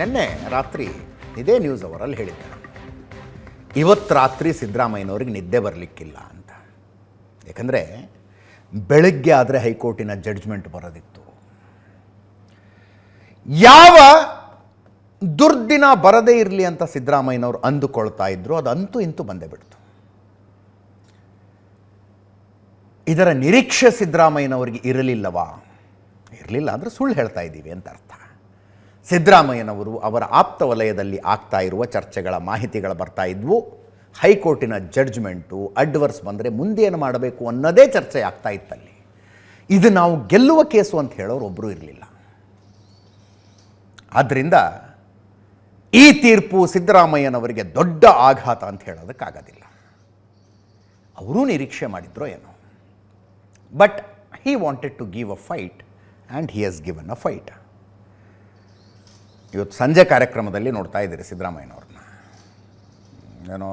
ನಿನ್ನೆ ರಾತ್ರಿ ಇದೇ ನ್ಯೂಸ್ ಅವರಲ್ಲಿ ಹೇಳಿದ್ದೆ. ಇವತ್ತು ರಾತ್ರಿ ಸಿದ್ದರಾಮಯ್ಯನವ್ರಿಗೆ ನಿದ್ದೆ ಬರಲಿಕ್ಕಿಲ್ಲ ಅಂತ. ಯಾಕಂದರೆ ಬೆಳಗ್ಗೆ ಆದರೆ ಹೈಕೋರ್ಟಿನ ಜಡ್ಜ್ಮೆಂಟ್ ಬರೋದಿತ್ತು. ಯಾವ ದುರ್ದಿನ ಬರದೇ ಇರಲಿ ಅಂತ ಸಿದ್ದರಾಮಯ್ಯನವರು ಅಂದುಕೊಳ್ತಾ ಇದ್ರು ಅದು ಅಂತೂ ಇಂತೂ ಬಂದೇ ಬಿಡ್ತು. ಇದರ ನಿರೀಕ್ಷೆ ಸಿದ್ದರಾಮಯ್ಯನವರಿಗೆ ಇರಲಿಲ್ಲವಾ? ಇರಲಿಲ್ಲ ಅಂದರೆ ಸುಳ್ಳು ಹೇಳ್ತಾ ಇದ್ದೀವಿ ಅಂತ ಅರ್ಥ. ಸಿದ್ದರಾಮಯ್ಯನವರು ಅವರ ಆಪ್ತ ವಲಯದಲ್ಲಿ ಆಗ್ತಾ ಇರುವ ಚರ್ಚೆಗಳ ಮಾಹಿತಿಗಳು ಬರ್ತಾ ಇದ್ವು. ಹೈಕೋರ್ಟಿನ ಜಡ್ಜ್ಮೆಂಟು ಅಡ್ವರ್ಸ್ ಬಂದರೆ ಮುಂದೇನು ಮಾಡಬೇಕು ಅನ್ನೋದೇ ಚರ್ಚೆ ಆಗ್ತಾ ಇತ್ತಲ್ಲಿ. ಇದು ನಾವು ಗೆಲ್ಲುವ ಕೇಸು ಅಂತ ಹೇಳೋರು ಒಬ್ಬರು ಇರಲಿಲ್ಲ. ಆದ್ದರಿಂದ ಈ ತೀರ್ಪು ಸಿದ್ದರಾಮಯ್ಯನವರಿಗೆ ದೊಡ್ಡ ಆಘಾತ ಅಂತ ಹೇಳೋದಕ್ಕಾಗೋದಿಲ್ಲ. ಅವರೂ ನಿರೀಕ್ಷೆ ಮಾಡಿದ್ರೋ ಏನೋ. But he wanted to give a fight and he has given a fight ಇವತ್ತು ಸಂಜೆ ಕಾರ್ಯಕ್ರಮದಲ್ಲಿ ನೋಡ್ತಾ ಇದ್ದೀರಿ ಸಿದ್ದರಾಮಯ್ಯನವ್ರನ್ನ. ಏನೋ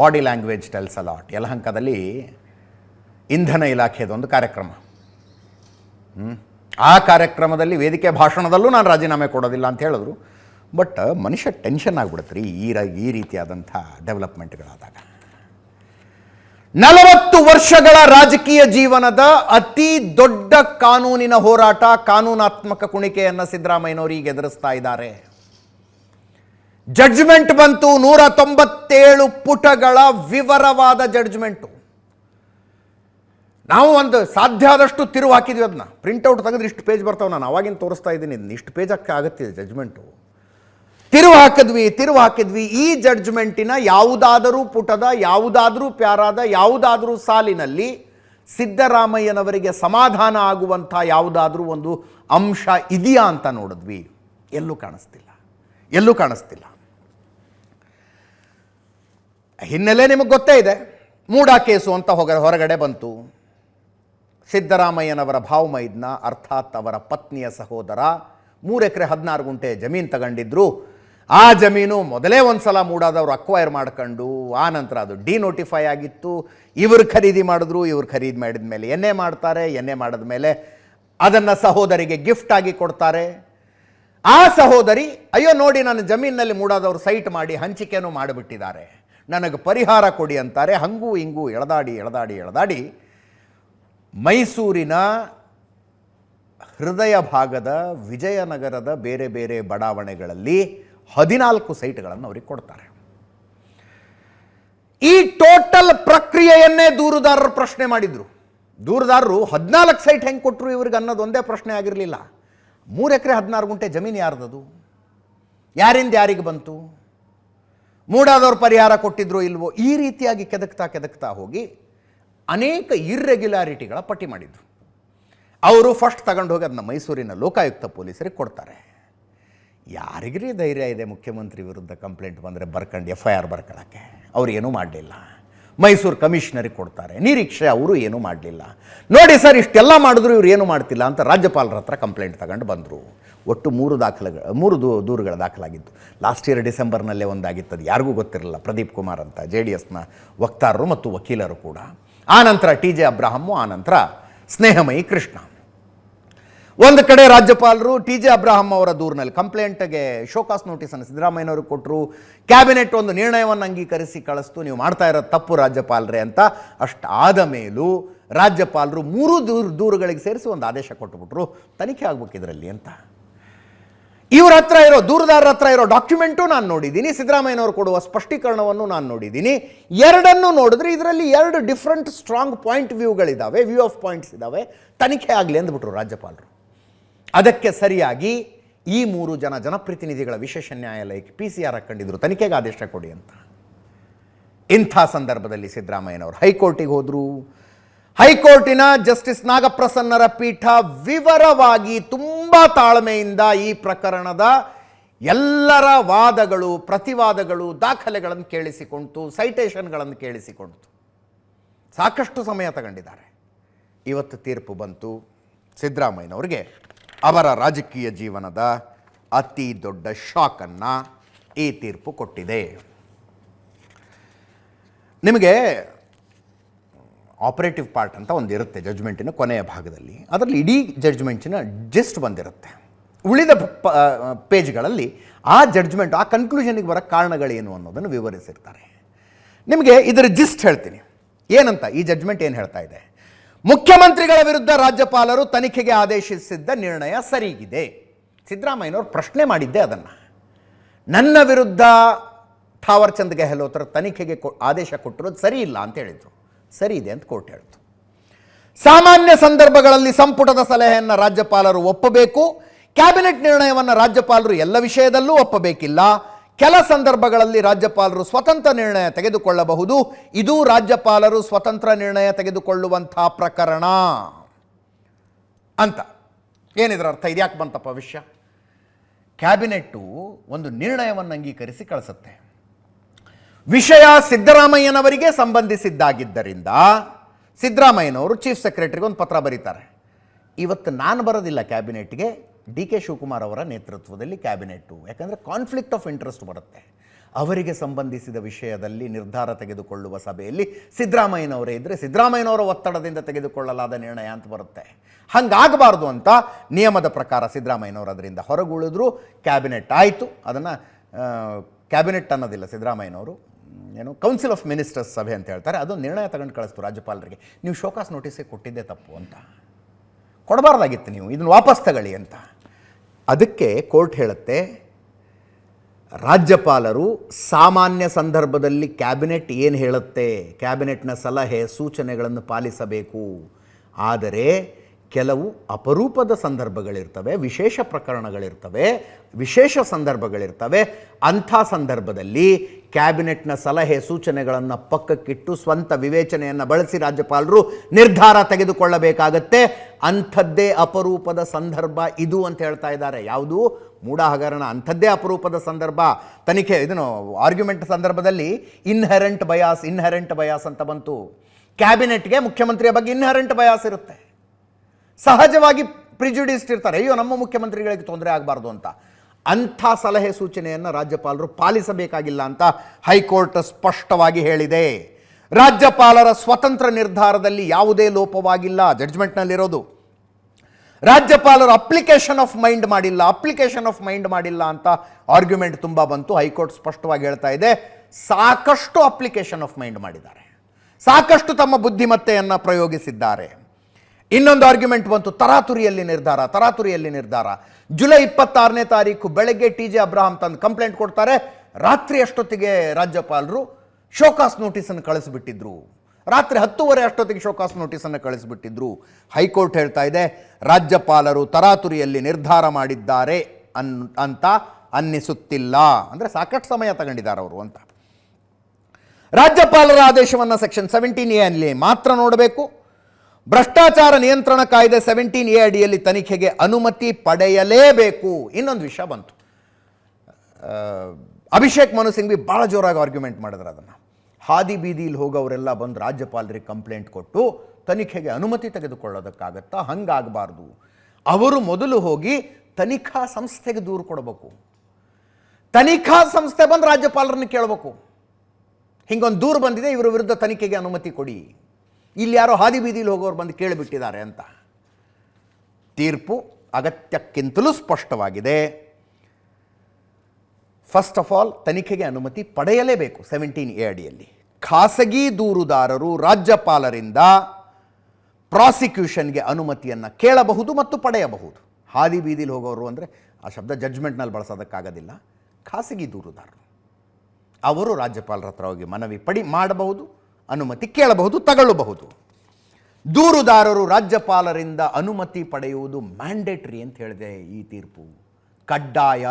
body language tells a lot ಯಲಹಂಕದಲ್ಲಿ ಇಂಧನ ಇಲಾಖೆದೊಂದು ಕಾರ್ಯಕ್ರಮ. ಆ ಕಾರ್ಯಕ್ರಮದಲ್ಲಿ ವೇದಿಕೆ ಭಾಷಣದಲ್ಲೂ ನಾನು ರಾಜೀನಾಮೆ ಕೊಡೋದಿಲ್ಲ ಅಂತ ಹೇಳಿದ್ರು. ಬಟ್ ಮನುಷ್ಯ ಟೆನ್ಷನ್ ಆಗಿಬಿಡುತ್ತೆ ರೀ. ಈ ರೀತಿಯಾದಂಥ ಡೆವಲಪ್ಮೆಂಟ್ಗಳಾದಾಗ ನಲವತ್ತು ವರ್ಷಗಳ ರಾಜಕೀಯ ಜೀವನದ ಅತಿ ದೊಡ್ಡ ಕಾನೂನಿನ ಹೋರಾಟ, ಕಾನೂನಾತ್ಮಕ ಕುಣಿಕೆಯನ್ನು ಸಿದ್ದರಾಮಯ್ಯನವರಿಗೆ ಎದುರಿಸ್ತಾ ಇದ್ದಾರೆ. ಜಡ್ಜ್ಮೆಂಟ್ ಬಂತು ನೂರ ತೊಂಬತ್ತೇಳು ಪುಟಗಳ ವಿವರವಾದ ಜಡ್ಜ್ಮೆಂಟು. ನಾವು ಒಂದು ಸಾಧ್ಯ ಆದಷ್ಟು ತಿರುವು ಹಾಕಿದ್ವಿ ಅದನ್ನ ಪ್ರಿಂಟೌಟ್ ತೆಗೆದ್ರೆ ಇಷ್ಟು ಪೇಜ್ ಬರ್ತಾವೆ ನಾನು. ಅವಾಗಿನ ತೋರಿಸ್ತಾ ಇದ್ದೀನಿ. ಇಷ್ಟು ಪೇಜ್ ಹಾಕಿ ಆಗುತ್ತೆ ಜಡ್ಜ್ಮೆಂಟು. ತಿರುವು ಹಾಕಿದ್ವಿ ತಿರುವು ಹಾಕಿದ್ವಿ ಈ ಜಡ್ಜ್ಮೆಂಟಿನ ಯಾವುದಾದರೂ ಪುಟದ, ಯಾವುದಾದರೂ ಪ್ಯಾರಾದ, ಯಾವುದಾದರೂ ಸಾಲಿನಲ್ಲಿ ಸಿದ್ದರಾಮಯ್ಯನವರಿಗೆ ಸಮಾಧಾನ ಆಗುವಂಥ ಯಾವುದಾದರೂ ಒಂದು ಅಂಶ ಇದೆಯಾ ಅಂತ ನೋಡಿದ್ವಿ. ಎಲ್ಲೂ ಕಾಣಿಸ್ತಿಲ್ಲ. ಎಲ್ಲೂ ಕಾಣಿಸ್ತಿಲ್ಲ. ಹಿನ್ನೆಲೆ ನಿಮಗೆ ಗೊತ್ತೇ ಇದೆ. ಮೂಡಾ ಕೇಸು ಅಂತ ಹೊಗ, ಹೊರಗಡೆ ಬಂತು. ಸಿದ್ದರಾಮಯ್ಯನವರ ಭಾವಮೈದ್ನ, ಅರ್ಥಾತ್ ಅವರ ಪತ್ನಿಯ ಸಹೋದರ ಮೂರು ಎಕರೆ ಹದಿನಾರು ಗುಂಟೆ ಜಮೀನು ತಗೊಂಡಿದ್ರು. ಆ ಜಮೀನು ಮೊದಲೇ ಒಂದು ಸಲ ಮೂಡಾದವ್ರು ಅಕ್ವೈರ್ ಮಾಡ್ಕೊಂಡು, ಆ ನಂತರ ಅದು ಡಿನೋಟಿಫೈ ಆಗಿತ್ತು. ಇವರು ಖರೀದಿ ಮಾಡಿದ್ರು, ಇವರು ಖರೀದಿ ಮಾಡಿದ ಮೇಲೆ ಎನ್ನೇ ಮಾಡ್ತಾರೆ ಎನ್ನೇ ಮಾಡಿದ ಮೇಲೆ ಅದನ್ನು ಸಹೋದರಿಗೆ ಗಿಫ್ಟ್ ಆಗಿ ಕೊಡ್ತಾರೆ. ಆ ಸಹೋದರಿ, ಅಯ್ಯೋ ನೋಡಿ, ನನ್ನ ಜಮೀನಿನಲ್ಲಿ ಮೂಡಾದವರು ಸೈಟ್ ಮಾಡಿ, ಹಂಚಿಕೆನೂ ಮಾಡಿಬಿಟ್ಟಿದ್ದಾರೆ. ನನಗೆ ಪರಿಹಾರ ಕೊಡಿ ಅಂತಾರೆ. ಹಂಗೂ ಹಿಂಗೂ ಎಳದಾಡಿ ಎಳದಾಡಿ ಎಳದಾಡಿ ಮೈಸೂರಿನ ಹೃದಯ ಭಾಗದ ವಿಜಯನಗರದ ಬೇರೆ ಬೇರೆ ಬಡಾವಣೆಗಳಲ್ಲಿ ಹದಿನಾಲ್ಕು ಸೈಟ್ಗಳನ್ನು ಅವ್ರಿಗೆ ಕೊಡ್ತಾರೆ. ಈ ಟೋಟಲ್ ಪ್ರಕ್ರಿಯೆಯನ್ನೇ ದೂರುದಾರರು ಪ್ರಶ್ನೆ ಮಾಡಿದ್ರು. ದೂರುದಾರರು ಹದಿನಾಲ್ಕು ಸೈಟ್ ಹೆಂಗೆ ಕೊಟ್ಟರು ಇವ್ರಿಗೆ ಅನ್ನೋದು ಒಂದೇ ಪ್ರಶ್ನೆ ಆಗಿರಲಿಲ್ಲ. ಮೂರು ಎಕರೆ ಹದಿನಾರು ಗುಂಟೆ ಜಮೀನು ಯಾರ್ದದು? ಯಾರಿಂದ ಯಾರಿಗೆ ಬಂತು? ಮೂಡಾದವ್ರು ಪರಿಹಾರ ಕೊಟ್ಟಿದ್ರು ಇಲ್ವೋ? ಈ ರೀತಿಯಾಗಿ ಕೆದಕ್ತಾ ಕೆದಕ್ತಾ ಹೋಗಿ ಅನೇಕ ಇರ್ರೆಗ್ಯುಲಾರಿಟಿಗಳ ಪಟ್ಟಿ ಮಾಡಿದರು. ಅವರು ಫಸ್ಟ್ ತಗೊಂಡು ಹೋಗಿ ಅದನ್ನ ಮೈಸೂರಿನ ಲೋಕಾಯುಕ್ತ ಪೊಲೀಸರಿಗೆ ಕೊಡ್ತಾರೆ. ಯಾರಿಗ್ರಿ ಧೈರ್ಯ ಇದೆ ಮುಖ್ಯಮಂತ್ರಿ ವಿರುದ್ಧ ಕಂಪ್ಲೇಂಟ್ ಬಂದರೆ ಬರ್ಕಂಡು ಎಫ್ ಐ ಆರ್ ಬರ್ಕೊಳ್ಳೋಕ್ಕೆ ಅವ್ರು ಏನೂ ಮಾಡಲಿಲ್ಲ. ಮೈಸೂರು ಕಮಿಷನರಿಗೆ ಕೊಡ್ತಾರೆ. ನಿರೀಕ್ಷೆ ಅವರು ಏನೂ ಮಾಡಲಿಲ್ಲ. ನೋಡಿ ಸರ್, ಇಷ್ಟೆಲ್ಲ ಮಾಡಿದ್ರು ಇವ್ರು ಏನೂ ಮಾಡ್ತಿಲ್ಲ ಅಂತ ರಾಜ್ಯಪಾಲರ ಹತ್ರ ಕಂಪ್ಲೇಂಟ್ ತಗೊಂಡು ಬಂದರು. ಒಟ್ಟು ಮೂರು ದಾಖಲೆಗಳು ಮೂರು ದೂ, ದೂರುಗಳ ದಾಖಲಾಗಿದ್ದು. ಲಾಸ್ಟ್ ಇಯರ್ ಡಿಸೆಂಬರ್ನಲ್ಲೇ ಒಂದಾಗಿತ್ತು. ಅದು ಯಾರಿಗೂ ಗೊತ್ತಿರಲಿಲ್ಲ. ಪ್ರದೀಪ್ ಕುಮಾರ್ ಅಂತ ಜೆ ಡಿ ಎಸ್ನ ವಕ್ತಾರರು ಮತ್ತು ವಕೀಲರು ಕೂಡ. ಆನಂತರ ನಂತರ ಟಿ ಜೆ ಅಬ್ರಾಹಮ್ಮು ಆನಂತರ ಸ್ನೇಹಮಯಿ ಕೃಷ್ಣ. ಒಂದು ಕಡೆ ರಾಜ್ಯಪಾಲರು ಟಿ ಜೆ ಅಬ್ರಾಹಂ ಅವರ ದೂರಿನಲ್ಲಿ ಕಂಪ್ಲೇಂಟ್ಗೆ ಶೋಕಾಸ್ ನೋಟಿಸನ್ನು ಸಿದ್ದರಾಮಯ್ಯನವರು ಕೊಟ್ಟರು ಕ್ಯಾಬಿನೆಟ್ ಒಂದು ನಿರ್ಣಯವನ್ನು ಅಂಗೀಕರಿಸಿ ಕಳಿಸ್ತು. ನೀವು ಮಾಡ್ತಾ ಇರೋ ತಪ್ಪು ರಾಜ್ಯಪಾಲರೇ ಅಂತ ಅಷ್ಟು ಆದ ಮೇಲೂ ರಾಜ್ಯಪಾಲರು ಮೂರು ದೂರು, ದೂರುಗಳಿಗೆ ಸೇರಿಸಿ ಒಂದು ಆದೇಶ ಕೊಟ್ಟುಬಿಟ್ರು. ತನಿಖೆ ಆಗ್ಬೇಕು ಇದರಲ್ಲಿ ಅಂತ. ಇವ್ರ ಹತ್ರ ಇರೋ, ದೂರದಾರರ ಹತ್ರ ಇರೋ ಡಾಕ್ಯುಮೆಂಟು ನಾನು ನೋಡಿದ್ದೀನಿ. ಸಿದ್ದರಾಮಯ್ಯನವರು ಕೊಡುವ ಸ್ಪಷ್ಟೀಕರಣವನ್ನು ನಾನು ನೋಡಿದ್ದೀನಿ. ಎರಡನ್ನು ನೋಡಿದ್ರೆ ಇದರಲ್ಲಿ ಎರಡು ಡಿಫ್ರೆಂಟ್ ಸ್ಟ್ರಾಂಗ್ ಪಾಯಿಂಟ್ ವ್ಯೂಗಳಿದ್ದಾವೆ, ವ್ಯೂ ಆಫ್ ಪಾಯಿಂಟ್ಸ್ ಇದ್ದಾವೆ. ತನಿಖೆ ಆಗಲಿ ಅಂದ್ಬಿಟ್ರು ರಾಜ್ಯಪಾಲರು. ಅದಕ್ಕೆ ಸರಿಯಾಗಿ ಈ ಮೂರು ಜನ ಜನಪ್ರತಿನಿಧಿಗಳ ವಿಶೇಷ ನ್ಯಾಯಾಲಯಕ್ಕೆ ಪಿ ಸಿ ಆರ್ ಕಂಡಿದ್ರು ತನಿಖೆಗೆ ಆದೇಶ ಕೊಡಿ ಅಂತ. ಇಂಥ ಸಂದರ್ಭದಲ್ಲಿ ಸಿದ್ದರಾಮಯ್ಯನವರು ಹೈಕೋರ್ಟಿಗೆ ಹೋದರು. ಹೈಕೋರ್ಟಿನ ಜಸ್ಟಿಸ್ ನಾಗಪ್ರಸನ್ನರ ಪೀಠ ವಿವರವಾಗಿ ತುಂಬ ತಾಳ್ಮೆಯಿಂದ ಈ ಪ್ರಕರಣದ ಎಲ್ಲರ ವಾದಗಳು, ಪ್ರತಿವಾದಗಳು, ದಾಖಲೆಗಳನ್ನು ಕೇಳಿಸಿಕೊಳ್ತು ಸೈಟೇಷನ್ಗಳನ್ನು ಕೇಳಿಸಿಕೊಳ್ತು ಸಾಕಷ್ಟು ಸಮಯ ತಗೊಂಡಿದ್ದಾರೆ. ಇವತ್ತು ತೀರ್ಪು ಬಂತು. ಸಿದ್ದರಾಮಯ್ಯನವ್ರಿಗೆ ಅವರ ರಾಜಕೀಯ ಜೀವನದ ಅತಿ ದೊಡ್ಡ ಶಾಕನ್ನು ಈ ತೀರ್ಪು ಕೊಟ್ಟಿದೆ. ನಿಮಗೆ ಆಪರೇಟಿವ್ ಪಾರ್ಟ್ ಅಂತ ಒಂದು ಇರುತ್ತೆ ಜಡ್ಜ್ಮೆಂಟಿನ ಕೊನೆಯ ಭಾಗದಲ್ಲಿ. ಅದರಲ್ಲಿ ಇಡೀ ಜಡ್ಜ್ಮೆಂಟಿನ ಜಸ್ಟ್ ಬಂದಿರುತ್ತೆ. ಉಳಿದ ಪೇಜ್ಗಳಲ್ಲಿ ಆ ಜಡ್ಜ್ಮೆಂಟ್ ಆ ಕನ್ಕ್ಲೂಷನಿಗೆ ಬರೋ ಕಾರಣಗಳೇನು ಅನ್ನೋದನ್ನು ವಿವರಿಸಿರ್ತಾರೆ. ನಿಮಗೆ ಇದರ ಜಿಸ್ಟ್ ಹೇಳ್ತೀನಿ. ಏನಂತ? ಈ ಜಡ್ಜ್ಮೆಂಟ್ ಏನು ಹೇಳ್ತಾ ಇದೆ? ಮುಖ್ಯಮಂತ್ರಿಗಳ ವಿರುದ್ಧ ರಾಜ್ಯಪಾಲರು ತನಿಖೆಗೆ ಆದೇಶಿಸಿದ್ದ ನಿರ್ಣಯ ಸರಿಗಿದೆ. ಸಿದ್ದರಾಮಯ್ಯನವರು ಪ್ರಶ್ನೆ ಮಾಡಿದ್ದೆ ಅದನ್ನು. ನನ್ನ ವಿರುದ್ಧ ಥಾವರ್ಚಂದ್ ಗೆಹ್ಲೋತ್ರ ತನಿಖೆಗೆ ಕೊ, ಆದೇಶ ಕೊಟ್ಟಿರೋದು ಸರಿ ಇಲ್ಲ ಅಂತ ಹೇಳಿದರು. ಸರಿ ಇದೆ ಅಂತ ಕೋರ್ಟ್ ಹೇಳ್ತು ಸಾಮಾನ್ಯ ಸಂದರ್ಭಗಳಲ್ಲಿ ಸಂಪುಟದ ಸಲಹೆಯನ್ನು ರಾಜ್ಯಪಾಲರು ಒಪ್ಪಬೇಕು. ಕ್ಯಾಬಿನೆಟ್ ನಿರ್ಣಯವನ್ನು ರಾಜ್ಯಪಾಲರು ಎಲ್ಲ ವಿಷಯದಲ್ಲೂ ಒಪ್ಪಬೇಕಿಲ್ಲ. ಕೆಲ ಸಂದರ್ಭಗಳಲ್ಲಿ ರಾಜ್ಯಪಾಲರು ಸ್ವತಂತ್ರ ನಿರ್ಣಯ ತೆಗೆದುಕೊಳ್ಳಬಹುದು. ಇದು ರಾಜ್ಯಪಾಲರು ಸ್ವತಂತ್ರ ನಿರ್ಣಯ ತೆಗೆದುಕೊಳ್ಳುವಂಥ ಪ್ರಕರಣ ಅಂತ. ಏನಿದ್ರ ಅರ್ಥ? ಇದ್ಯಾಕೆ ಬಂತಪ್ಪ ವಿಷಯ? ಕ್ಯಾಬಿನೆಟ್ಟು ಒಂದು ನಿರ್ಣಯವನ್ನು ಅಂಗೀಕರಿಸಿ ಕಳಿಸುತ್ತೆ. ವಿಷಯ ಸಿದ್ದರಾಮಯ್ಯನವರಿಗೆ ಸಂಬಂಧಿಸಿದ್ದಾಗಿದ್ದರಿಂದ ಸಿದ್ದರಾಮಯ್ಯನವರು ಚೀಫ್ ಸೆಕ್ರೆಟರಿಗೆ ಒಂದು ಪತ್ರ ಬರೀತಾರೆ. ಇವತ್ತು ನಾನು ಬರೋದಿಲ್ಲ ಕ್ಯಾಬಿನೆಟ್ಗೆ ಡಿ ಕೆ ಶಿವಕುಮಾರ್ ಅವರ ನೇತೃತ್ವದಲ್ಲಿ ಕ್ಯಾಬಿನೆಟ್ಟು. ಯಾಕಂದರೆ ಕಾನ್ಫ್ಲಿಕ್ಟ್ ಆಫ್ ಇಂಟ್ರೆಸ್ಟ್ ಬರುತ್ತೆ. ಅವರಿಗೆ ಸಂಬಂಧಿಸಿದ ವಿಷಯದಲ್ಲಿ ನಿರ್ಧಾರ ತೆಗೆದುಕೊಳ್ಳುವ ಸಭೆಯಲ್ಲಿ ಸಿದ್ದರಾಮಯ್ಯನವರೇ ಇದ್ದರೆ ಸಿದ್ದರಾಮಯ್ಯನವರ ಒತ್ತಡದಿಂದ ತೆಗೆದುಕೊಳ್ಳಲಾದ ನಿರ್ಣಯ ಅಂತ ಬರುತ್ತೆ. ಹಂಗಾಗಬಾರ್ದು ಅಂತ ನಿಯಮದ ಪ್ರಕಾರ ಸಿದ್ದರಾಮಯ್ಯನವರು ಅದರಿಂದ ಹೊರಗುಳಿದ್ರು. ಕ್ಯಾಬಿನೆಟ್ ಆಯಿತು. ಅದನ್ನು ಕ್ಯಾಬಿನೆಟ್ ಅನ್ನೋದಿಲ್ಲ ಸಿದ್ದರಾಮಯ್ಯನವರು. ಏನು, ಕೌನ್ಸಿಲ್ ಆಫ್ ಮಿನಿಸ್ಟರ್ಸ್ ಸಭೆ ಅಂತ ಹೇಳ್ತಾರೆ. ಅದು ನಿರ್ಣಯ ತಗೊಂಡು ಕಳಿಸ್ತು ರಾಜ್ಯಪಾಲರಿಗೆ. ನೀವು ಶೋಕಾಸ್ ನೋಟಿಸೇ ಕೊಟ್ಟಿದ್ದೇ ತಪ್ಪು ಅಂತ. ಕೊಡಬಾರ್ದಾಗಿತ್ತು ನೀವು. ಇದನ್ನು ವಾಪಸ್ ತಗೊಳ್ಳಿ ಅಂತ. ಅದಕ್ಕೆ ಕೋರ್ಟ್ ಹೇಳುತ್ತೆ, ರಾಜ್ಯಪಾಲರು ಸಾಮಾನ್ಯ ಸಂದರ್ಭದಲ್ಲಿ ಕ್ಯಾಬಿನೆಟ್ ಏನು ಹೇಳುತ್ತೆ? ಕ್ಯಾಬಿನೆಟ್ನ ಸಲಹೆ, ಸೂಚನೆಗಳನ್ನು ಪಾಲಿಸಬೇಕು. ಆದರೆ ಕೆಲವು ಅಪರೂಪದ ಸಂದರ್ಭಗಳಿರ್ತವೆ, ವಿಶೇಷ ಪ್ರಕರಣಗಳಿರ್ತವೆ, ವಿಶೇಷ ಸಂದರ್ಭಗಳಿರ್ತವೆ. ಅಂಥ ಸಂದರ್ಭದಲ್ಲಿ ಕ್ಯಾಬಿನೆಟ್ನ ಸಲಹೆ, ಸೂಚನೆಗಳನ್ನು ಪಕ್ಕಕ್ಕಿಟ್ಟು ಸ್ವಂತ ವಿವೇಚನೆಯನ್ನು ಬಳಸಿ ರಾಜ್ಯಪಾಲರು ನಿರ್ಧಾರ ತೆಗೆದುಕೊಳ್ಳಬೇಕಾಗತ್ತೆ. ಅಂಥದ್ದೇ ಅಪರೂಪದ ಸಂದರ್ಭ ಇದು ಅಂತ ಹೇಳ್ತಾ ಇದ್ದಾರೆ. ಯಾವುದು? ಮೂಢ ಹಗರಣ ಅಂಥದ್ದೇ ಅಪರೂಪದ ಸಂದರ್ಭ. ತನಿಖೆ, ಇದನ್ನು ಆರ್ಗ್ಯುಮೆಂಟ್ ಸಂದರ್ಭದಲ್ಲಿ ಇನ್ಹೆರೆಂಟ್ ಬಯಾಸ್ ಇನ್ಹೆರೆಂಟ್ ಬಯಾಸ್ ಅಂತ ಬಂತು. ಕ್ಯಾಬಿನೆಟ್ಗೆ ಮುಖ್ಯಮಂತ್ರಿಯ ಬಗ್ಗೆ ಇನ್ಹೆರೆಂಟ್ ಬಯಾಸ್ ಇರುತ್ತೆ. ಸಹಜವಾಗಿ ಪ್ರಿಜುಡಿಸ್ಟ್ ಇರ್ತಾರೆ. ಅಯ್ಯೋ, ನಮ್ಮ ಮುಖ್ಯಮಂತ್ರಿಗಳಿಗೆ ತೊಂದರೆ ಆಗಬಾರ್ದು ಅಂತ. ಅಂಥ ಸಲಹೆ ಸೂಚನೆಯನ್ನು ರಾಜ್ಯಪಾಲರು ಪಾಲಿಸಬೇಕಾಗಿಲ್ಲ ಅಂತ ಹೈಕೋರ್ಟ್ ಸ್ಪಷ್ಟವಾಗಿ ಹೇಳಿದೆ. ರಾಜ್ಯಪಾಲರ ಸ್ವತಂತ್ರ ನಿರ್ಧಾರದಲ್ಲಿ ಯಾವುದೇ ಲೋಪವಾಗಿಲ್ಲ ಜಡ್ಜ್ಮೆಂಟ್ನಲ್ಲಿರೋದು. ರಾಜ್ಯಪಾಲರು ಅಪ್ಲಿಕೇಶನ್ ಆಫ್ ಮೈಂಡ್ ಮಾಡಿಲ್ಲ, ಅಪ್ಲಿಕೇಶನ್ ಆಫ್ ಮೈಂಡ್ ಮಾಡಿಲ್ಲ ಅಂತ ಆರ್ಗ್ಯುಮೆಂಟ್ ತುಂಬ ಬಂತು. ಹೈಕೋರ್ಟ್ ಸ್ಪಷ್ಟವಾಗಿ ಹೇಳ್ತಾ ಇದೆ, ಸಾಕಷ್ಟು ಅಪ್ಲಿಕೇಶನ್ ಆಫ್ ಮೈಂಡ್ ಮಾಡಿದ್ದಾರೆ. ಸಾಕಷ್ಟು ತಮ್ಮ ಬುದ್ಧಿಮತ್ತೆಯನ್ನು ಪ್ರಯೋಗಿಸಿದ್ದಾರೆ. ಇನ್ನೊಂದು ಆರ್ಗ್ಯುಮೆಂಟ್ ಬಂತು, ತರಾತುರಿಯಲ್ಲಿ ನಿರ್ಧಾರ ತರಾತುರಿಯಲ್ಲಿ ನಿರ್ಧಾರ. ಜುಲೈ ಇಪ್ಪತ್ತಾರನೇ ತಾರೀಕು ಬೆಳಗ್ಗೆ ಟಿ ಜೆ ಅಬ್ರಾಹಂ ತಂದು ಕಂಪ್ಲೇಂಟ್ ಕೊಡ್ತಾರೆ. ರಾತ್ರಿ ಅಷ್ಟೊತ್ತಿಗೆ ರಾಜ್ಯಪಾಲರು ಶೋಕಾಸ್ ನೋಟಿಸನ್ನು ಕಳಿಸ್ಬಿಟ್ಟಿದ್ರು. ರಾತ್ರಿ ಹತ್ತುವರೆ ಅಷ್ಟೊತ್ತಿಗೆ ಶೋಕಾಸ್ ನೋಟಿಸನ್ನು ಕಳಿಸ್ಬಿಟ್ಟಿದ್ರು. ಹೈಕೋರ್ಟ್ ಹೇಳ್ತಾ ಇದೆ, ರಾಜ್ಯಪಾಲರು ತರಾತುರಿಯಲ್ಲಿ ನಿರ್ಧಾರ ಮಾಡಿದ್ದಾರೆ ಅನ್, ಅಂತ ಅನ್ನಿಸುತ್ತಿಲ್ಲ. ಅಂದರೆ ಸಾಕಷ್ಟು ಸಮಯ ತಗೊಂಡಿದ್ದಾರೆ ಅವರು ಅಂತ. ರಾಜ್ಯಪಾಲರ ಆದೇಶವನ್ನು ಸೆಕ್ಷನ್ ಸೆವೆಂಟೀನ್ ಎ ಅಲ್ಲಿ ಮಾತ್ರ ನೋಡಬೇಕು. ಭ್ರಷ್ಟಾಚಾರ ನಿಯಂತ್ರಣ ಕಾಯ್ದೆ ಸೆವೆಂಟೀನ್ ಎ ಅಡಿಯಲ್ಲಿ ತನಿಖೆಗೆ ಅನುಮತಿ ಪಡೆಯಲೇಬೇಕು. ಇನ್ನೊಂದು ವಿಷಯ ಬಂತು. ಅಭಿಷೇಕ್ ಮನು ಸಿಂಘ್ವಿ ಭಾಳ ಜೋರಾಗಿ ಆರ್ಗ್ಯುಮೆಂಟ್ ಮಾಡಿದ್ರು ಅದನ್ನು. ಹಾದಿ ಬೀದಿಲಿ ಹೋಗೋರೆಲ್ಲ ಬಂದು ರಾಜ್ಯಪಾಲರಿಗೆ ಕಂಪ್ಲೇಂಟ್ ಕೊಟ್ಟು ತನಿಖೆಗೆ ಅನುಮತಿ ತೆಗೆದುಕೊಳ್ಳೋದಕ್ಕಾಗತ್ತಾ? ಹಂಗಾಗಬಾರ್ದು. ಅವರು ಮೊದಲು ಹೋಗಿ ತನಿಖಾ ಸಂಸ್ಥೆಗೆ ದೂರು ಕೊಡಬೇಕು. ತನಿಖಾ ಸಂಸ್ಥೆ ಬಂದು ರಾಜ್ಯಪಾಲರನ್ನ ಕೇಳಬೇಕು. ಹಿಂಗೊಂದು ದೂರು ಬಂದಿದೆ, ಇವರ ವಿರುದ್ಧ ತನಿಖೆಗೆ ಅನುಮತಿ ಕೊಡಿ. ಇಲ್ಲಿ ಯಾರೋ ಹಾದಿ ಬೀದಿಲಿ ಹೋಗೋರು ಬಂದು ಕೇಳಿಬಿಟ್ಟಿದ್ದಾರೆ ಅಂತ. ತೀರ್ಪು ಅಗತ್ಯಕ್ಕಿಂತಲೂ ಸ್ಪಷ್ಟವಾಗಿದೆ. ಫಸ್ಟ್ ಆಫ್ ಆಲ್ ತನಿಖೆಗೆ ಅನುಮತಿ ಪಡೆಯಲೇಬೇಕು ಸೆವೆಂಟೀನ್ ಎ ಅಡಿಯಲ್ಲಿ. ಖಾಸಗಿ ದೂರುದಾರರು, ರಾಜ್ಯಪಾಲರಿಂದ ಪ್ರಾಸಿಕ್ಯೂಷನ್ಗೆ ಅನುಮತಿಯನ್ನು ಕೇಳಬಹುದು ಮತ್ತು ಪಡೆಯಬಹುದು. ಹಾದಿ ಬೀದಿಲಿ ಹೋಗೋರು ಅಂದರೆ ಆ ಶಬ್ದ ಜಡ್ಜ್ಮೆಂಟ್ನಲ್ಲಿ ಬಳಸೋದಕ್ಕಾಗೋದಿಲ್ಲ. ಖಾಸಗಿ ದೂರುದಾರರು. ಅವರು ರಾಜ್ಯಪಾಲರ ಹತ್ರ ಹೋಗಿ ಮನವಿ ಪಡಿ ಮಾಡಬಹುದು, ಅನುಮತಿ ಕೇಳಬಹುದು, ತಗೊಳ್ಳಬಹುದು. ದೂರುದಾರರು ರಾಜ್ಯಪಾಲರಿಂದ ಅನುಮತಿ ಪಡೆಯುವುದು ಮ್ಯಾಂಡೇಟ್ರಿ ಅಂತ ಹೇಳಿದೆ ಈ ತೀರ್ಪು. ಕಡ್ಡಾಯ.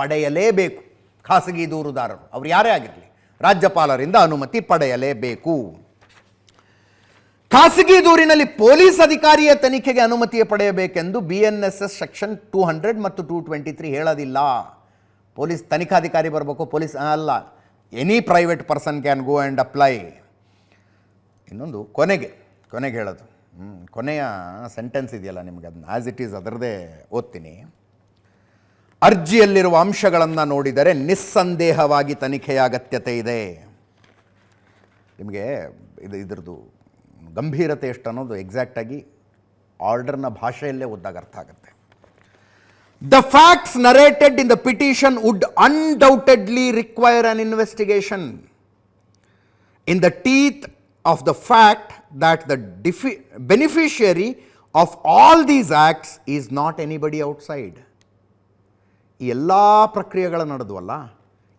ಪಡೆಯಲೇಬೇಕು. ಖಾಸಗಿ ದೂರುದಾರರು, ಅವರು ಯಾರೇ ಆಗಿರಲಿ, ರಾಜ್ಯಪಾಲರಿಂದ ಅನುಮತಿ ಪಡೆಯಲೇಬೇಕು. ಖಾಸಗಿ ದೂರಿನಲ್ಲಿ ಪೊಲೀಸ್ ಅಧಿಕಾರಿಯ ತನಿಖೆಗೆ ಅನುಮತಿ ಪಡೆಯಬೇಕೆಂದು B N S S section two hundred ಮತ್ತು ಟೂ ಟ್ವೆಂಟಿ ತ್ರೀ ಹೇಳೋದಿಲ್ಲ. ಪೊಲೀಸ್ ತನಿಖಾಧಿಕಾರಿ ಬರಬೇಕು, ಪೊಲೀಸ್, ಅಲ್ಲ, any private person can go and apply. ಇನ್ನೊಂದು, ಕೊನೆಗೆ ಕೊನೆಗೆ ಹೇಳೋದು. ಕೊನೆಯ ಸೆಂಟೆನ್ಸ್ ಇದೆಯಲ್ಲ ನಿಮಗೆ, ಅದನ್ನ ಆ್ಯಸ್ ಇಟ್ ಈಸ್ ಅದರದೇ ಓದ್ತೀನಿ. ಅರ್ಜಿಯಲ್ಲಿರುವ ಅಂಶಗಳನ್ನು ನೋಡಿದರೆ ನಿಸ್ಸಂದೇಹವಾಗಿ ತನಿಖೆಯ ಅಗತ್ಯತೆ ಇದೆ. ನಿಮಗೆ ಇದು ಇದ್ರದ್ದು ಗಂಭೀರತೆ ಎಷ್ಟು ಅನ್ನೋದು ಎಕ್ಸಾಕ್ಟಾಗಿ ಆರ್ಡರ್ನ ಭಾಷೆಯಲ್ಲೇ ಒದ್ದಾಗ ಅರ್ಥ ಆಗುತ್ತೆ. The facts narrated in the petition would undoubtedly require an investigation in the teeth of the fact that the ಡಿಫಿ beneficiary of all these acts is not anybody outside ಈ ಎಲ್ಲ ಪ್ರಕ್ರಿಯೆಗಳು ನಡೆದ್ವಲ್ಲ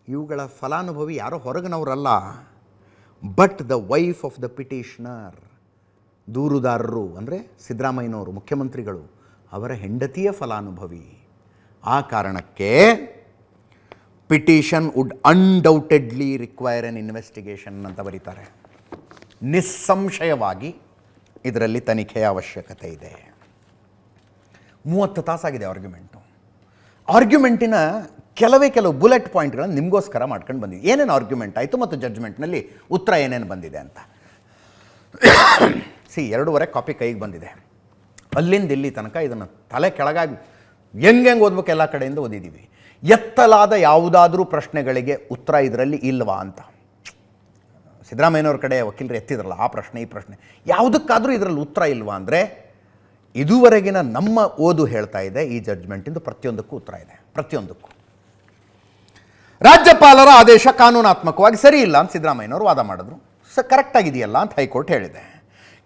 ಇವುಗಳ ಫಲಾನುಭವಿ ಯಾರು? ಹೊರಗಿನವರಲ್ಲ. But the wife of the petitioner ದೂರುದಾರರು ಅಂದರೆ ಸಿದ್ದರಾಮಯ್ಯನವರು, ಮುಖ್ಯಮಂತ್ರಿಗಳು, ಅವರ ಹೆಂಡತಿಯ ಫಲಾನುಭವಿ. ಆ ಕಾರಣಕ್ಕೆ petition would undoubtedly require an investigation ಅಂತ ಬರೀತಾರೆ. ನಿಸ್ಸಂಶಯವಾಗಿ ಇದರಲ್ಲಿ ತನಿಖೆಯ ಅವಶ್ಯಕತೆ ಇದೆ. ಮೂವತ್ತು ತಾಸಾಗಿದೆ ಆರ್ಗ್ಯುಮೆಂಟು ಆರ್ಗ್ಯುಮೆಂಟಿನ ಕೆಲವೇ ಕೆಲವು ಬುಲೆಟ್ ಪಾಯಿಂಟ್ಗಳನ್ನು ನಿಮಗೋಸ್ಕರ ಮಾಡ್ಕೊಂಡು ಬಂದಿದೆ ಏನೇನು ಆರ್ಗ್ಯುಮೆಂಟ್ ಆಯಿತು ಮತ್ತು ಜಡ್ಜ್ಮೆಂಟ್ನಲ್ಲಿ ಉತ್ತರ ಏನೇನು ಬಂದಿದೆ ಅಂತ. ಸಿ ಎರಡೂವರೆ ಕಾಪಿ ಕೈಗೆ ಬಂದಿದೆ. ಅಲ್ಲಿಂದ ಇಲ್ಲಿ ತನಕ ಇದನ್ನು ತಲೆ ಕೆಳಗಾಗಿ ಹೆಂಗೆ ಹೆಂಗೆ ಓದ್ಬೇಕು ಎಲ್ಲ ಕಡೆಯಿಂದ ಓದಿದ್ದೀವಿ ಎತ್ತಲಾದ ಯಾವುದಾದ್ರೂ ಪ್ರಶ್ನೆಗಳಿಗೆ ಉತ್ತರ ಇದರಲ್ಲಿ ಇಲ್ವಾ ಅಂತ. ಸಿದ್ದರಾಮಯ್ಯನವ್ರ ಕಡೆ ವಕೀಲರು ಎತ್ತಿದ್ರಲ್ಲ ಆ ಪ್ರಶ್ನೆ, ಈ ಪ್ರಶ್ನೆ. ಯಾವುದಕ್ಕಾದರೂ ಇದರಲ್ಲಿ ಉತ್ತರ ಇಲ್ವಾ ಅಂದರೆ ಇದುವರೆಗಿನ ನಮ್ಮ ಓದು ಹೇಳ್ತಾ ಇದೆ, ಈ ಜಡ್ಜ್ಮೆಂಟಿಂದು ಪ್ರತಿಯೊಂದಕ್ಕೂ ಉತ್ತರ ಇದೆ, ಪ್ರತಿಯೊಂದಕ್ಕೂ. ರಾಜ್ಯಪಾಲರ ಆದೇಶ ಕಾನೂನಾತ್ಮಕವಾಗಿ ಸರಿ ಇಲ್ಲ ಅಂತ ಸಿದ್ದರಾಮಯ್ಯನವರು ವಾದ ಮಾಡಿದ್ರು. ಸ ಕರೆಕ್ಟ್ ಆಗಿದೆಯಲ್ಲ ಅಂತ ಹೈಕೋರ್ಟ್ ಹೇಳಿದೆ.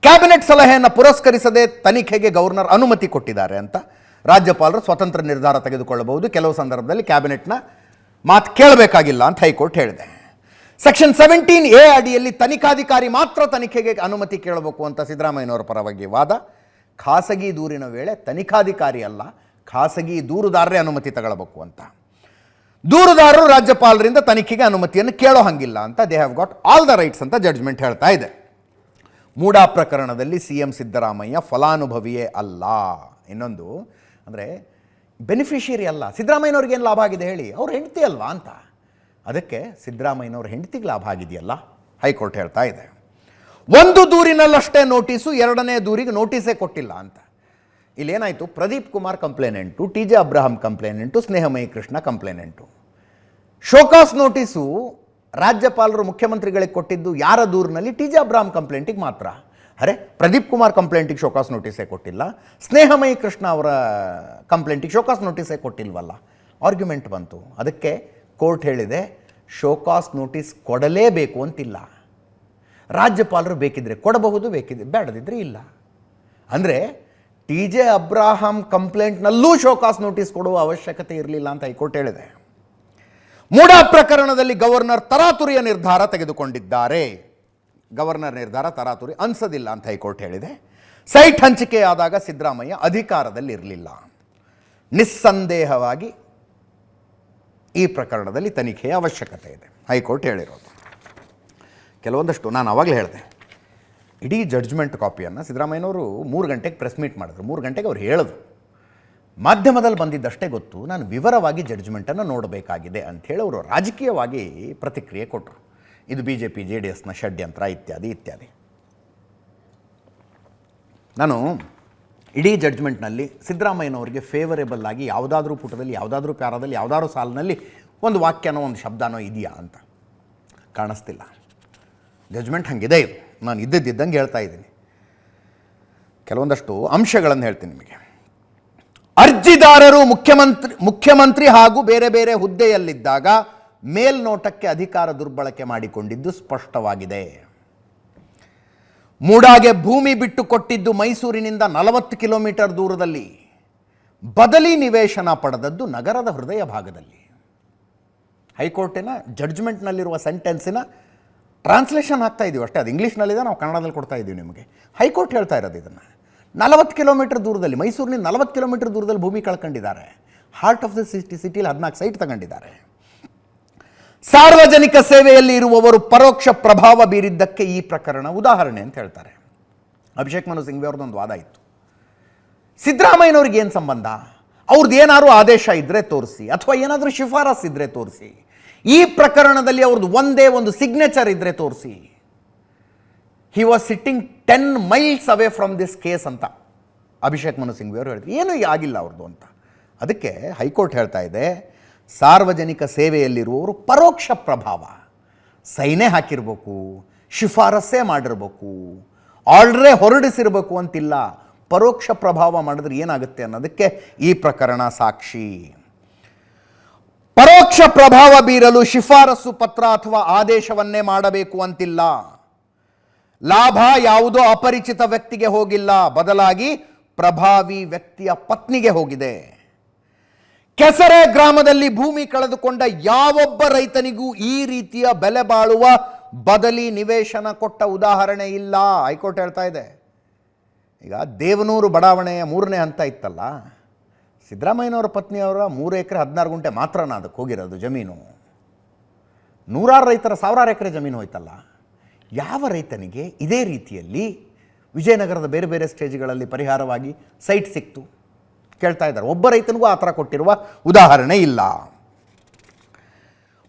ಕ್ಯಾಬಿನೆಟ್ ಸಲಹೆಯನ್ನು ಪುರಸ್ಕರಿಸದೆ ತನಿಖೆಗೆ ಗವರ್ನರ್ ಅನುಮತಿ ಕೊಟ್ಟಿದ್ದಾರೆ ಅಂತ ರಾಜ್ಯಪಾಲರು ಸ್ವತಂತ್ರ ನಿರ್ಧಾರ ತೆಗೆದುಕೊಳ್ಳಬಹುದು. ಕೆಲವು ಸಂದರ್ಭದಲ್ಲಿ ಕ್ಯಾಬಿನೆಟ್ನ ಮಾತು ಕೇಳಬೇಕಾಗಿಲ್ಲ ಅಂತ ಹೈಕೋರ್ಟ್ ಹೇಳಿದೆ. ಸೆಕ್ಷನ್ ಸೆವೆಂಟೀನ್ ಎ ಅಡಿಯಲ್ಲಿ ತನಿಖಾಧಿಕಾರಿ ಮಾತ್ರ ತನಿಖೆಗೆ ಅನುಮತಿ ಕೇಳಬೇಕು ಅಂತ ಸಿದ್ದರಾಮಯ್ಯನವರ ಪರವಾಗಿ ವಾದ. ಖಾಸಗಿ ದೂರಿನ ವೇಳೆ ತನಿಖಾಧಿಕಾರಿ ಅಲ್ಲ, ಖಾಸಗಿ ದೂರುದಾರರೇ ಅನುಮತಿ ತಗೊಳ್ಬೇಕು ಅಂತ. ದೂರುದಾರರು ರಾಜ್ಯಪಾಲರಿಂದ ತನಿಖೆಗೆ ಅನುಮತಿಯನ್ನು ಕೇಳೋ ಹಂಗಿಲ್ಲ ಅಂತ they have got all the rights ಅಂತ ಜಡ್ಜ್ಮೆಂಟ್ ಹೇಳ್ತಾ ಇದೆ. ಮೂಡಾ ಪ್ರಕರಣದಲ್ಲಿ ಸಿ ಎಂ ಸಿದ್ದರಾಮಯ್ಯ ಫಲಾನುಭವಿಯೇ ಅಲ್ಲ. ಇನ್ನೊಂದು, ಅಂದರೆ ಬೆನಿಫಿಷಿಯರಿ ಅಲ್ಲ. ಸಿದ್ದರಾಮಯ್ಯನವ್ರಿಗೆ ಏನು ಲಾಭ ಆಗಿದೆ ಹೇಳಿ? ಅವ್ರ ಹೆಂಡತಿ ಅಲ್ವಾ ಅಂತ. ಅದಕ್ಕೆ ಸಿದ್ದರಾಮಯ್ಯನವ್ರ ಹೆಂಡತಿಗೆ ಲಾಭ ಆಗಿದೆಯಲ್ಲ? ಹೈಕೋರ್ಟ್ ಹೇಳ್ತಾ ಇದೆ. ಒಂದು ದೂರಿನಲ್ಲಷ್ಟೇ ನೋಟಿಸು ಎರಡನೇ ದೂರಿಗೆ ನೋಟಿಸೇ ಕೊಟ್ಟಿಲ್ಲ ಅಂತ. ಇಲ್ಲೇನಾಯಿತು? Pradeep Kumar complainant T J Abraham complainant Snehamayi Krishna complainant show cause notice ರಾಜ್ಯಪಾಲರು, ಮುಖ್ಯಮಂತ್ರಿಗಳಿಗೆ ಕೊಟ್ಟಿದ್ದು ಯಾರ ದೂರಿನಲ್ಲಿ? ಟಿ ಜೆ ಅಬ್ರಾಹಂ ಕಂಪ್ಲೇಂಟಿಗೆ ಮಾತ್ರ. ಅರೆ, ಪ್ರದೀಪ್ ಕುಮಾರ್ ಕಂಪ್ಲೇಂಟಿಗೆ ಶೋಕಾಸ್ ನೋಟಿಸೇ ಕೊಟ್ಟಿಲ್ಲ. ಸ್ನೇಹಮಯಿ ಕೃಷ್ಣ ಅವರ ಕಂಪ್ಲೇಂಟಿಗೆ ಶೋಕಾಸ್ ನೋಟಿಸೇ ಕೊಟ್ಟಿಲ್ವಲ್ಲ? ಆರ್ಗ್ಯುಮೆಂಟ್ ಬಂತು. ಅದಕ್ಕೆ ಕೋರ್ಟ್ ಹೇಳಿದೆ, ಶೋಕಾಸ್ ನೋಟಿಸ್ ಕೊಡಲೇಬೇಕು ಅಂತಿಲ್ಲ. ರಾಜ್ಯಪಾಲರು ಬೇಕಿದ್ರೆ ಕೊಡಬಹುದು, ಬೇಕಿದ್ರೆ ಬೇಡದಿದ್ದರೆ ಇಲ್ಲ. ಅಂದರೆ ಟಿ ಜೆ ಅಬ್ರಾಹಂ ಕಂಪ್ಲೇಂಟ್ನಲ್ಲೂ ಶೋಕಾಸ್ ನೋಟಿಸ್ ಕೊಡುವ ಅವಶ್ಯಕತೆ ಇರಲಿಲ್ಲ ಅಂತ ಹೈಕೋರ್ಟ್ ಹೇಳಿದೆ. ಮೂಡ ಪ್ರಕರಣದಲ್ಲಿ ಗವರ್ನರ್ ತರಾತುರಿಯ ನಿರ್ಧಾರ ತೆಗೆದುಕೊಂಡಿದ್ದಾರೆ. ಗವರ್ನರ್ ನಿರ್ಧಾರ ತರಾತುರಿ ಅನ್ಸೋದಿಲ್ಲ ಅಂತ ಹೈಕೋರ್ಟ್ ಹೇಳಿದೆ. ಸೈಟ್ ಹಂಚಿಕೆಯಾದಾಗ ಸಿದ್ದರಾಮಯ್ಯ ಅಧಿಕಾರದಲ್ಲಿ ಇರಲಿಲ್ಲ. ನಿಸ್ಸಂದೇಹವಾಗಿ ಈ ಪ್ರಕರಣದಲ್ಲಿ ತನಿಖೆಯ ಅವಶ್ಯಕತೆ ಇದೆ, ಹೈಕೋರ್ಟ್ ಹೇಳಿರೋದು. ಕೆಲವೊಂದಷ್ಟು ನಾನು ಆವಾಗಲೇ ಹೇಳಿದೆ. ಇಡೀ ಜಡ್ಜ್ಮೆಂಟ್ ಕಾಪಿಯನ್ನು ಸಿದ್ದರಾಮಯ್ಯನವರು ಮೂರು ಗಂಟೆಗೆ ಪ್ರೆಸ್ ಮೀಟ್ ಮಾಡಿದ್ರು. ಮೂರು ಗಂಟೆಗೆ ಅವ್ರು ಹೇಳಿದ್ರು ಮಾಧ್ಯಮದಲ್ಲಿ ಬಂದಿದ್ದಷ್ಟೇ ಗೊತ್ತು, ನಾನು ವಿವರವಾಗಿ ಜಡ್ಜ್ಮೆಂಟನ್ನು ನೋಡಬೇಕಾಗಿದೆ ಅಂಥೇಳಿ ಅವರು ರಾಜಕೀಯವಾಗಿ ಪ್ರತಿಕ್ರಿಯೆ ಕೊಟ್ಟರು ಇದು B J P J D ಎಸ್ನ ಷಡ್ಯಂತ್ರ ಇತ್ಯಾದಿ ಇತ್ಯಾದಿ. ನಾನು ಇಡೀ ಜಡ್ಜ್ಮೆಂಟ್ನಲ್ಲಿ ಸಿದ್ದರಾಮಯ್ಯನವರಿಗೆ ಫೇವರೇಬಲ್ ಆಗಿ ಯಾವುದಾದ್ರೂ ಪುಟದಲ್ಲಿ, ಯಾವುದಾದ್ರೂ ಪ್ಯಾರಾದಲ್ಲಿ, ಯಾವುದಾದ್ರೂ ಸಾಲಿನಲ್ಲಿ ಒಂದು ವಾಕ್ಯನೋ ಒಂದು ಶಬ್ದನೋ ಇದೆಯಾ ಅಂತ ಕಾಣಿಸ್ತಿಲ್ಲ. ಜಡ್ಜ್ಮೆಂಟ್ ಹಂಗಿದೆ ಇದು. ನಾನು ಇದ್ದಿದ್ದಂಗೆ ಹೇಳ್ತಾ ಇದ್ದೀನಿ. ಕೆಲವೊಂದಷ್ಟು ಅಂಶಗಳನ್ನು ಹೇಳ್ತೀನಿ ನಿಮಗೆ. ಅರ್ಜಿದಾರರು ಮುಖ್ಯಮಂತ್ರಿ ಮುಖ್ಯಮಂತ್ರಿ ಹಾಗೂ ಬೇರೆ ಬೇರೆ ಹುದ್ದೆಯಲ್ಲಿದ್ದಾಗ ಮೇಲ್ನೋಟಕ್ಕೆ ಅಧಿಕಾರ ದುರ್ಬಳಕೆ ಮಾಡಿಕೊಂಡಿದ್ದು ಸ್ಪಷ್ಟವಾಗಿದೆ. ಮೂಡಾಗೆ ಭೂಮಿ ಬಿಟ್ಟು ಕೊಟ್ಟಿದ್ದು ಮೈಸೂರಿನಿಂದ ನಲವತ್ತು ಕಿಲೋಮೀಟರ್ ದೂರದಲ್ಲಿ. ಬದಲಿ ನಿವೇಶನ ಪಡೆದದ್ದು ನಗರದ ಹೃದಯ ಭಾಗದಲ್ಲಿ. ಹೈಕೋರ್ಟಿನ ಜಡ್ಜ್ಮೆಂಟ್ನಲ್ಲಿರುವ ಸೆಂಟೆನ್ಸಿನ ಟ್ರಾನ್ಸ್ಲೇಷನ್ ಆಗ್ತಾ ಇದೀವಿ ಅಷ್ಟೇ. ಅದು ಇಂಗ್ಲೀಷ್ನಲ್ಲಿದೆ ನಾವು ಕನ್ನಡದಲ್ಲಿ ಕೊಡ್ತಾ ಇದ್ದೀವಿ ನಿಮಗೆ. ಹೈಕೋರ್ಟ್ ಹೇಳ್ತಾ ಇರೋದು ಇದನ್ನು. ನಲವತ್ತು ಕಿಲೋಮೀಟರ್ ದೂರದಲ್ಲಿ ಮೈಸೂರಿನ ನಲವತ್ತು ಕಿಲೋಮೀಟರ್ ದೂರದಲ್ಲಿ ಭೂಮಿ ಕಳ್ಕೊಂಡಿದ್ದಾರೆ. ಹಾರ್ಟ್ ಆಫ್ ದ ಸಿಟಿ ಸಿಟಿಲಿ ಹದಿನಾಲ್ಕು ಸೈಟ್ ತಗೊಂಡಿದ್ದಾರೆ. ಸಾರ್ವಜನಿಕ ಸೇವೆಯಲ್ಲಿ ಇರುವವರು ಪರೋಕ್ಷ ಪ್ರಭಾವ ಬೀರಿದ್ದಕ್ಕೆ ಈ ಪ್ರಕರಣ ಉದಾಹರಣೆ ಅಂತ ಹೇಳ್ತಾರೆ. ಅಭಿಷೇಕ್ ಮನು ಸಿಂಘ್ವಿ ಅವ್ರದ್ದೊಂದು ವಾದ ಇತ್ತು. ಸಿದ್ದರಾಮಯ್ಯನವ್ರಿಗೆ ಏನು ಸಂಬಂಧ? ಅವ್ರದ್ದು ಏನಾದರೂ ಆದೇಶ ಇದ್ದರೆ ತೋರಿಸಿ, ಅಥವಾ ಏನಾದರೂ ಶಿಫಾರಸ್ ಇದ್ದರೆ ತೋರಿಸಿ. ಈ ಪ್ರಕರಣದಲ್ಲಿ ಅವ್ರದ್ದು ಒಂದೇ ಒಂದು ಸಿಗ್ನೇಚರ್ ಇದ್ದರೆ ತೋರಿಸಿ. He was sitting ten miles away from this case ಅಂತ. ಅಭಿಷೇಕ್ ಮನು ಸಿಂಘ್ವಿ ಅವರು ಹೇಳಿದ್ರು ಏನೂ ಆಗಿಲ್ಲ ಅವ್ರದ್ದು ಅಂತ. ಅದಕ್ಕೆ ಹೈಕೋರ್ಟ್ ಹೇಳ್ತಾ ಇದೆ, ಸಾರ್ವಜನಿಕ ಸೇವೆಯಲ್ಲಿರುವವರು ಪರೋಕ್ಷ ಪ್ರಭಾವ. ಸೈನೇ ಹಾಕಿರ್ಬೇಕು, ಶಿಫಾರಸ್ಸೇ ಮಾಡಿರ್ಬೇಕು, ಆರ್ಡ್ರೇ ಹೊರಡಿಸಿರ್ಬೇಕು ಅಂತಿಲ್ಲ. ಪರೋಕ್ಷ ಪ್ರಭಾವ ಮಾಡಿದ್ರೆ ಏನಾಗುತ್ತೆ ಅನ್ನೋದಕ್ಕೆ ಈ ಪ್ರಕರಣ ಸಾಕ್ಷಿ. ಪರೋಕ್ಷ ಪ್ರಭಾವ ಬೀರಲು ಶಿಫಾರಸು ಪತ್ರ ಅಥವಾ ಆದೇಶವನ್ನೇ ಮಾಡಬೇಕು ಅಂತಿಲ್ಲ. ಲಾಭ ಯಾವುದೋ ಅಪರಿಚಿತ ವ್ಯಕ್ತಿಗೆ ಹೋಗಿಲ್ಲ. ಬದಲಾಗಿ ಪ್ರಭಾವಿ ವ್ಯಕ್ತಿಯ ಪತ್ನಿಗೆ ಹೋಗಿದೆ. ಕೆಸರೆ ಗ್ರಾಮದಲ್ಲಿ ಭೂಮಿ ಕಳೆದುಕೊಂಡ ಯಾವೊಬ್ಬ ರೈತನಿಗೂ ಈ ರೀತಿಯ ಬೆಲೆ ಬಾಳುವ ಬದಲಿ ನಿವೇಶನ ಕೊಟ್ಟ ಉದಾಹರಣೆ ಇಲ್ಲ. ಹೈಕೋರ್ಟ್ ಹೇಳ್ತಾ ಇದೆ. ಈಗ ದೇವನೂರು ಬಡಾವಣೆಯ ಮೂರನೇ ಹಂತ ಇತ್ತಲ್ಲ. ಸಿದ್ದರಾಮಯ್ಯನವರ ಪತ್ನಿಯವರ ಮೂರು ಎಕರೆ ಹದಿನಾರು ಗುಂಟೆ ಮಾತ್ರನ ಅದಕ್ಕೆ ಹೋಗಿರೋದು ಜಮೀನು? ನೂರಾರು ರೈತರ ಸಾವಿರಾರು ಎಕರೆ ಜಮೀನು ಹೋಯ್ತಲ್ಲ, ಯಾವ ರೈತನಿಗೆ ಇದೇ ರೀತಿಯಲ್ಲಿ ವಿಜಯನಗರದ ಬೇರೆ ಬೇರೆ ಸ್ಟೇಜ್ಗಳಲ್ಲಿ ಪರಿಹಾರವಾಗಿ ಸೈಟ್ ಸಿಕ್ತು? ಕೇಳ್ತಾ ಇದ್ದಾರೆ. ಒಬ್ಬ ರೈತನಿಗೂ ಆ ಥರ ಕೊಟ್ಟಿರುವ ಉದಾಹರಣೆ ಇಲ್ಲ.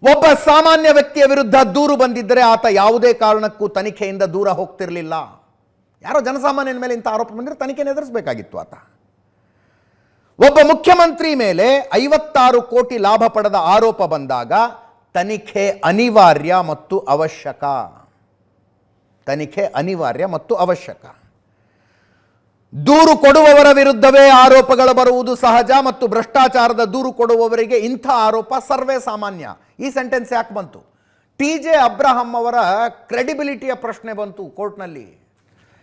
ಒಬ್ಬ ಸಾಮಾನ್ಯ ವ್ಯಕ್ತಿಯ ವಿರುದ್ಧ ದೂರು ಬಂದಿದ್ದರೆ ಆತ ಯಾವುದೇ ಕಾರಣಕ್ಕೂ ತನಿಖೆಯಿಂದ ದೂರ ಹೋಗ್ತಿರಲಿಲ್ಲ. ಯಾರೋ ಜನಸಾಮಾನ್ಯನ ಮೇಲೆ ಇಂಥ ಆರೋಪ ಬಂದರೆ ತನಿಖೆನ ಎದುರಿಸಬೇಕಾಗಿತ್ತು ಆತ. ಒಬ್ಬ ಮುಖ್ಯಮಂತ್ರಿ ಮೇಲೆ ಐವತ್ತಾರು ಕೋಟಿ ಲಾಭ ಪಡೆದ ಆರೋಪ ಬಂದಾಗ ತನಿಖೆ ಅನಿವಾರ್ಯ ಮತ್ತು ಅವಶ್ಯಕ. ತನಿಖೆ ಅನಿವಾರ್ಯ ಮತ್ತು ಅವಶ್ಯಕ. ದೂರು ಕೊಡುವವರ ವಿರುದ್ಧವೇ ಆರೋಪಗಳು ಬರುವುದು ಸಹಜ ಮತ್ತು ಭ್ರಷ್ಟಾಚಾರದ ದೂರು ಕೊಡುವವರಿಗೆ ಇಂಥ ಆರೋಪ ಸರ್ವೇ ಸಾಮಾನ್ಯ. ಈ ಸೆಂಟೆನ್ಸ್ ಯಾಕೆ ಬಂತು? ಟಿ ಜೆ ಅಬ್ರಹಂ ಅವರ ಕ್ರೆಡಿಬಿಲಿಟಿಯ ಪ್ರಶ್ನೆ ಬಂತು ಕೋರ್ಟ್ನಲ್ಲಿ.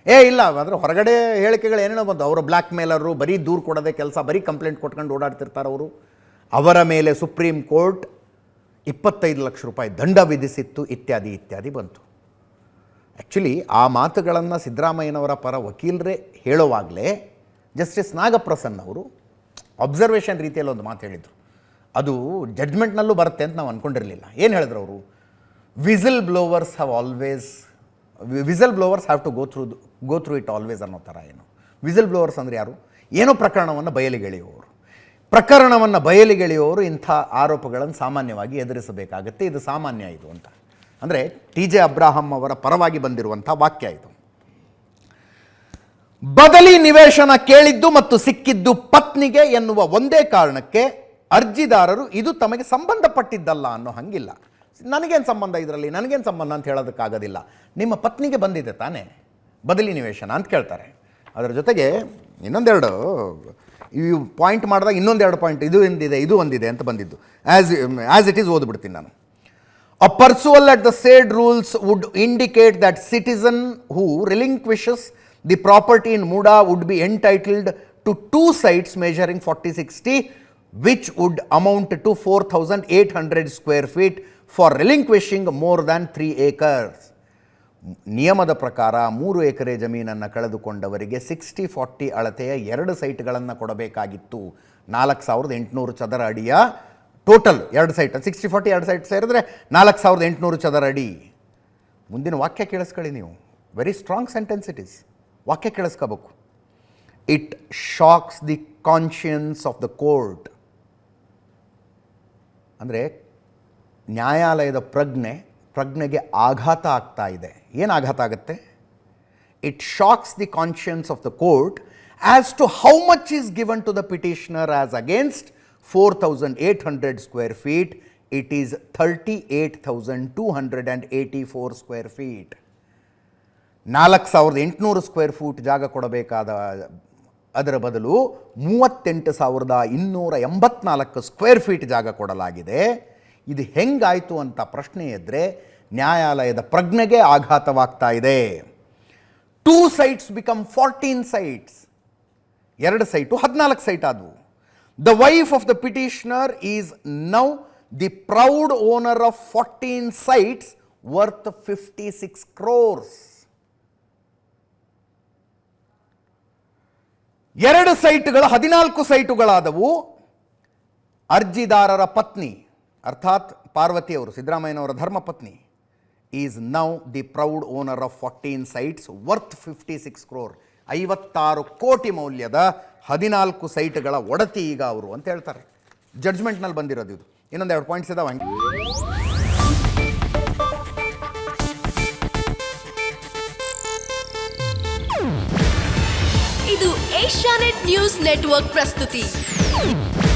ಏ, ಇಲ್ಲ ಅಂದರೆ ಹೊರಗಡೆ ಹೇಳಿಕೆಗಳು ಏನೇನೋ ಬಂದು ಅವರು ಬ್ಲ್ಯಾಕ್ ಮೇಲರು ಬರೀ ದೂರು ಕೊಡೋದೇ ಕೆಲಸ, ಬರೀ ಕಂಪ್ಲೇಂಟ್ ಕೊಟ್ಕೊಂಡು ಓಡಾಡ್ತಿರ್ತಾರೆ ಅವರು. ಅವರ ಮೇಲೆ ಸುಪ್ರೀಂ ಕೋರ್ಟ್ ಇಪ್ಪತ್ತೈದು ಲಕ್ಷ ರೂಪಾಯಿ ದಂಡ ವಿಧಿಸಿತ್ತು, ಇತ್ಯಾದಿ ಇತ್ಯಾದಿ ಬಂತು. ಆ್ಯಕ್ಚುಲಿ ಆ ಮಾತುಗಳನ್ನು ಸಿದ್ದರಾಮಯ್ಯನವರ ಪರ ವಕೀಲರೇ ಹೇಳುವಾಗಲೇ ಜಸ್ಟಿಸ್ ನಾಗಪ್ರಸನ್ನ ಅವರು ಅಬ್ಸರ್ವೇಷನ್ ರೀತಿಯಲ್ಲಿ ಒಂದು ಮಾತು ಹೇಳಿದರು. ಅದು ಜಡ್ಜ್ಮೆಂಟ್ನಲ್ಲೂ ಬರುತ್ತೆ ಅಂತ ನಾವು ಅಂದ್ಕೊಂಡಿರಲಿಲ್ಲ ಏನು ಹೇಳಿದ್ರು ಅವರು? Whistle blowers have always whistle blowers have to go through go through it always ಅನ್ನೋ ಥರ ಏನು? ವಿಸಲ್ ಬ್ಲೋವರ್ಸ್ ಅಂದರೆ ಯಾರು? ಏನೋ ಪ್ರಕರಣವನ್ನು ಬಯಲಿಗೆಳೆಯುವವರು ಪ್ರಕರಣವನ್ನು ಬಯಲಿಗೆಳೆಯುವವರು ಇಂಥ ಆರೋಪಗಳನ್ನು ಸಾಮಾನ್ಯವಾಗಿ ಎದುರಿಸಬೇಕಾಗತ್ತೆ. ಇದು ಸಾಮಾನ್ಯ ಇದು ಅಂತ. ಅಂದರೆ ಟಿ ಜೆ ಅಬ್ರಾಹಂ ಅವರ ಪರವಾಗಿ ಬಂದಿರುವಂಥ ವಾಕ್ಯ ಇದು. ಬದಲಿ ನಿವೇಶನ ಕೇಳಿದ್ದು ಮತ್ತು ಸಿಕ್ಕಿದ್ದು ಪತ್ನಿಗೆ ಎನ್ನುವ ಒಂದೇ ಕಾರಣಕ್ಕೆ ಅರ್ಜಿದಾರರು ಇದು ತಮಗೆ ಸಂಬಂಧಪಟ್ಟಿದ್ದಲ್ಲ ಅನ್ನೋ ಹಂಗಿಲ್ಲ. ನನಗೇನು ಸಂಬಂಧ ಇದರಲ್ಲಿ ನನಗೇನು ಸಂಬಂಧ ಅಂತ ಹೇಳೋದಕ್ಕಾಗೋದಿಲ್ಲ ನಿಮ್ಮ ಪತ್ನಿಗೆ ಬಂದಿದೆ ತಾನೇ ಬದಲಿ ನಿವೇಶನ ಅಂತ ಕೇಳ್ತಾರೆ ಅದರ ಜೊತೆಗೆ ಇನ್ನೊಂದೆರಡು ಈ ಪಾಯಿಂಟ್ ಮಾಡಿದಾಗ ಇನ್ನೊಂದೆರಡು ಪಾಯಿಂಟ್ ಇದು ಎಂದಿದೆ ಇದು ಒಂದಿದೆ ಅಂತ ಬಂದಿದ್ದು ಆ್ಯಸ್ ಆ್ಯಸ್ ಇಟ್ ಈಸ್ ಓದ್ಬಿಡ್ತೀನಿ ನಾನು A rules at the said rules would indicate that citizen who relinquishes the property in Muda would be entitled to two sites measuring 4060 which would amount to 4800 square feet for relinquishing more than 3 acres. ನಿಯಮದ ಪ್ರಕಾರ ಮೂರು ಎಕರೆ ಜಮೀನನ್ನು ಕಳೆದುಕೊಂಡವರಿಗೆ sixty forty ಅಳತೆಯ ಎರಡು ಸೈಟ್ಗಳನ್ನು ಕೊಡಬೇಕಾಗಿತ್ತು. ನಾಲ್ಕು ಸಾವಿರದ ಎಂಟುನೂರು ಚದರ ಅಡಿಯ ಟೋಟಲ್ ಎರಡು ಸೈಟ್ ಸಿಕ್ಸ್ಟಿ ಫಾರ್ಟಿ ಎರಡು ಸೈಟ್ ಸೇರಿದ್ರೆ ನಾಲ್ಕು ಸಾವಿರದ ಎಂಟುನೂರು ಚದರ ಅಡಿ. ಮುಂದಿನ ವಾಕ್ಯ ಕೇಳಿಸ್ಕೊಳ್ಳಿ ನೀವು. Very strong sentence it is ವಾಕ್ಯ ಕೇಳಿಸ್ಕೋಬೇಕು. It shocks the conscience of the court ಅಂದರೆ ನ್ಯಾಯಾಲಯದ ಪ್ರಜ್ಞೆ, ಪ್ರಜ್ಞೆಗೆ ಆಘಾತ ಆಗ್ತಾ ಇದೆ. ಏನು ಆಘಾತ ಆಗುತ್ತೆ? It shocks the conscience of the court as to how much is given to the petitioner as against four thousand eight hundred square feet it is thirty eight thousand two hundred and eighty four square feet ನಾಲ್ಕು ಸಾವಿರದ ಎಂಟುನೂರು square foot ಜಾಗ ಕೊಡಬೇಕಾದ, ಅದರ ಬದಲು ಮೂವತ್ತೆಂಟು ಸಾವಿರದ ಇನ್ನೂರ ಎಂಬತ್ನಾಲ್ಕು ಸ್ಕ್ವೇರ್ ಫೀಟ್ ಜಾಗ ಕೊಡಲಾಗಿದೆ. ಇದು ಹೆಂಗಾಯಿತು ಅಂತ ಪ್ರಶ್ನೆ ಇದ್ದರೆ ನ್ಯಾಯಾಲಯದ ಪ್ರಜ್ಞೆಗೆ ಆಘಾತವಾಗ್ತಾ ಇದೆ. Two sites become fourteen sites ಎರಡು ಸೈಟು ಹದಿನಾಲ್ಕು ಸೈಟ್ ಆದವು. The wife of the petitioner is now the proud owner of fourteen sites worth fifty six crores ಎರಡು ಸೈಟ್ಗಳು ಹದಿನಾಲ್ಕು ಸೈಟುಗಳಾದವು ಅರ್ಜಿದಾರರ ಪತ್ನಿ. ಅರ್ಥಾತ್ ಪಾರ್ವತಿಯವರು, ಸಿದ್ದರಾಮಯ್ಯನವರ ಧರ್ಮಪತ್ನಿ, is now the proud owner of fourteen sites worth fifty six crore, ಐವತ್ತಾರು ಕೋಟಿ ಮೌಲ್ಯದ ಹದಿನಾಲ್ಕು ಸೈಟ್ಗಳ ಒಡತಿ ಈಗ ಅವರು ಅಂತ ಹೇಳ್ತಾರೆ. ಜಡ್ಜ್ಮೆಂಟ್ನಲ್ಲಿ ಬಂದಿರೋದು ಇದು. ಇನ್ನೊಂದು ಎರಡು ಪಾಯಿಂಟ್ಸ್ ಇದಾವೆ. ಇದು ಏಷ್ಯಾನೆಟ್ ನ್ಯೂಸ್ ನೆಟ್ವರ್ಕ್ ಪ್ರಸ್ತುತಿ.